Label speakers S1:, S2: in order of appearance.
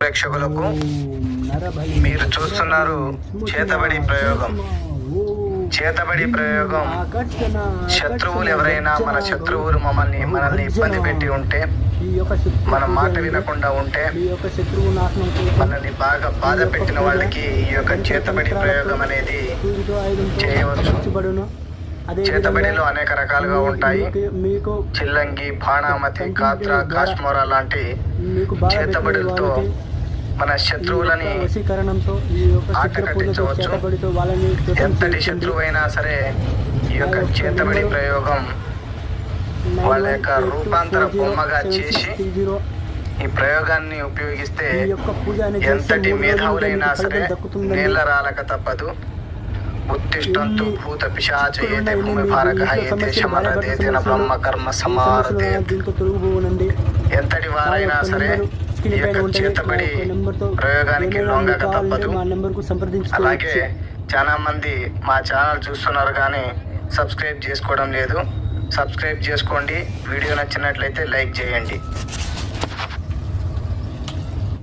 S1: ప్రేక్షకులకు మీరు చూస్తున్నారు చేతబడి ప్రయోగం. చేతబడి ప్రయోగం. శత్రువులు ఎవరైనా మన శత్రువులు మమ్మల్ని మనల్ని ఇబ్బంది పెట్టి ఉంటే మన మాట వినకుండా ఉంటే మనల్ని బాగా బాధ పెట్టిన వాళ్ళకి ఈ యొక్క చేతబడి ప్రయోగం అనేది చేయవచ్చు. చేతబడిలో అనేక రకాలుగా ఉంటాయి. చిల్లంగి బాణామతి కాత్ర కాశ్మోరా లాంటి చేతబడులతో మన శత్రువులని ఆట కట్టించవచ్చు. ఎంతటి. శత్రువైనా సరే ఈ యొక్క చేతబడి ప్రయోగం వాళ్ళ యొక్క రూపాంతర బొమ్మగా చేసి ఈ ప్రయోగాన్ని ఉపయోగిస్తే ఎంతటి మేధావులైనా సరే. నీళ్ళ రాలక తప్పదు ఉత్తిష్టంతు భూత పిశాచ ఏతే భూమి భారక ఏతే
S2: సమస్యలు,
S1: శమర
S2: బాధపడే
S1: దేతేన
S2: సమస్యలు,
S1: బ్రహ్మ కర్మ
S2: ఈ
S1: సమారతే
S2: సమస్యలు దీంతో తొలగిపోవునండి
S1: ఎంతటి వారైనా సరే ఈ యొక్క. చేతబడి ప్రయోగానికి లొంగక తప్పదు. అలాగే చాలా మంది మా ఛానల్ చూస్తున్నారు కానీ సబ్స్క్రైబ్ చేసుకోవడం లేదు. సబ్స్క్రైబ్ చేసుకోండి. వీడియో నచ్చినట్లయితే లైక్ చేయండి.